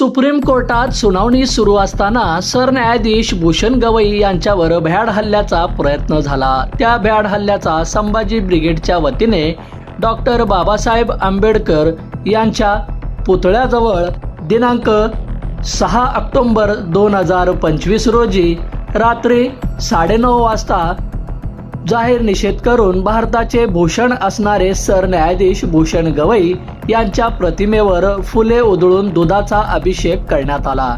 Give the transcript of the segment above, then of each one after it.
Supreme कोर्टात सुनावणी सुरू असताना सरन्यायाधीश भूषण गवई यांच्यावर भ्याड हल्ल्याचा प्रयत्न झाला. त्या भ्याड हल्ल्याचा संभाजी ब्रिगेडच्या वतीने डॉक्टर बाबासाहेब आंबेडकर यांच्या पुतळ्याजवळ दिनांक सहा ऑक्टोंबर दोन हजार पंचवीस रोजी रात्री साडेनऊ वाजता जाहीर निषेध करून भारताचे भूषण असणारे सरन्यायाधीश भूषण गवई यांच्या प्रतिमेवर फुले उधळून दुधाचा अभिषेक करण्यात आला.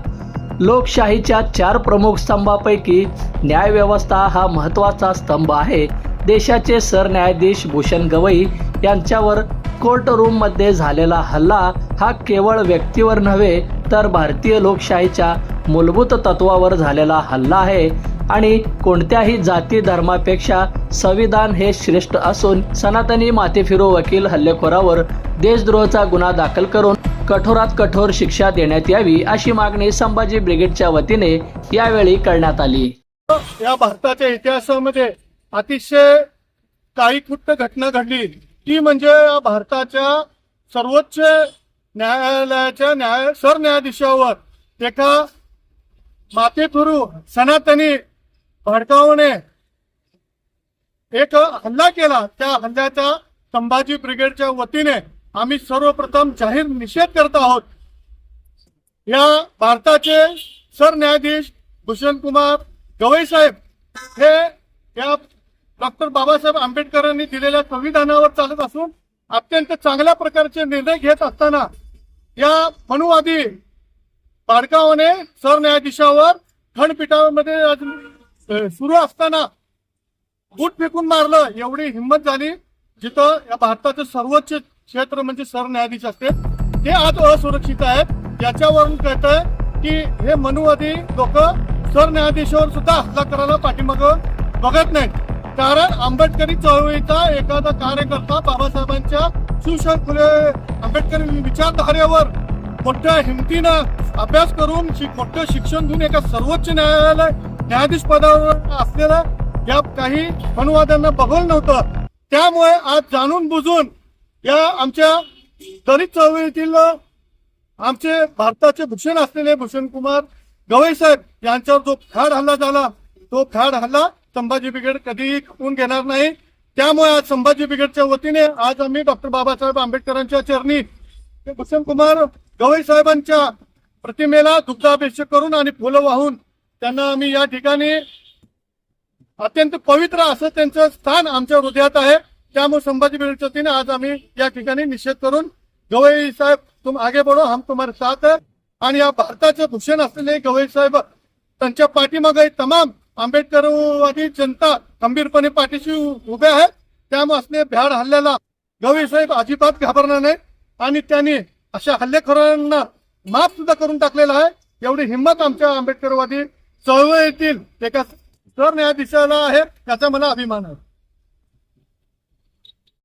लोकशाहीच्या चार प्रमुख स्तंभापैकी न्यायव्यवस्था हा महत्त्वाचा स्तंभ आहे. देशाचे सरन्यायाधीश भूषण गवई यांच्यावर कोर्ट रूममध्ये झालेला हल्ला हा केवळ व्यक्तीवर नव्हे तर भारतीय लोकशाहीच्या मूलभूत तत्वावर झालेला हल्ला आहे. आणि कोणत्याही जाती धर्मापेक्षा संविधान हे श्रेष्ठ असून सनातनी मातेफिरो वकील हल्लेखोरावर देशद्रोहाचा गुन्हा दाखल करून कठोरात कठोर शिक्षा देण्यात यावी अशी मागणी संभाजी ब्रिगेडच्या वतीने यावेळी करण्यात आली. या भारताच्या इतिहासामध्ये अतिशय काही खुट्ट घटना घडली. ती म्हणजे या भारताच्या सर्वोच्च न्यायालयाच्या न्याय सरन्यायाधीशावर एका माथेफिरू सनातनी भडकावणे. एक हल्ला केला. त्या हल्ल्याचा संभाजी ब्रिगेडच्या वतीने आम्ही सर्वप्रथम जाहीर निषेध करत आहोत. या भारताचे सरन्यायाधीश भूषण कुमार गवई साहेब हे या डॉक्टर बाबासाहेब आंबेडकरांनी दिलेल्या संविधानावर चालत असून अत्यंत चांगल्या प्रकारचे निर्णय घेत असताना या मनुवादी पाडकावाने सरन्यायाधीशावर खंडपीठामध्ये सुरू असताना बूट फेकून मारलं एवढी हिंमत झाली. जिथं या भारताचं सर्वोच्च क्षेत्र म्हणजे सरन्यायाधीश असते ते आज असुरक्षित आहेत. याच्यावरून कळतंय की हे मनुवादी लोक सरन्यायाधीशावर सुद्धा हल्ला करायला पाठीमाग बघत नाहीत. कारण आंबेडकरी चळवळीचा एखादा कार्यकर्ता बाबासाहेबांच्या शिवशान फुले आंबेडकरी विचारधारेवर मोठ्या हिमतीनं अभ्यास करून मोठं शिक्षण घेऊन एका सर्वोच्च न्यायालय न्यायाधीश पदावर असलेल्या या काही अनुवादांना बघवलं नव्हतं त्यामुळे आज जाणून बुजून या आमच्या दलित चळवळीतील आमचे भारताचे भूषण असलेले भूषण कुमार गवई साहेब यांच्यावर जो खाड हल्ला झाला तो खाड हल्ला संभाजी ब्रिगेड कधीही खपवून घेणार नाही. त्यामुळे आज संभाजी ब्रिगेडच्या वतीने आज आम्ही डॉक्टर बाबासाहेब आंबेडकरांच्या चरणी ते भूषण कुमार गवई साहेबांच्या प्रतिमेला दुग्धाभिषेक करून आणि फुलं वाहून त्यांना आम्ही या ठिकाणी अत्यंत पवित्र असं त्यांचं स्थान आमच्या हृदयात आहे. त्यामुळे संभाजी ब्रिगेडच्या वतीने आज आम्ही या ठिकाणी निषेध करून गवई साहेब तुम आगे बढ़ो हम तुम्हाला साथ आणि या भारताचे भूषण असलेले गवई साहेब त्यांच्या पाठीमागे तमाम आंबेडकरवादी जनता खंबीरपणे पाठीशी उभे आहेत. त्यामुळे असले भ्याड हल्ल्याला गवई साहेब अजिबात घाबरणार नाही आणि त्यांनी अशा हल्लेखोरांना माफ सुद्धा करून टाकलेला आहे. एवढी हिंमत आमच्या आंबेडकरवादी चळवळीतील एका सरन्यायाधीशाला आहे त्याचा मला अभिमान आहे.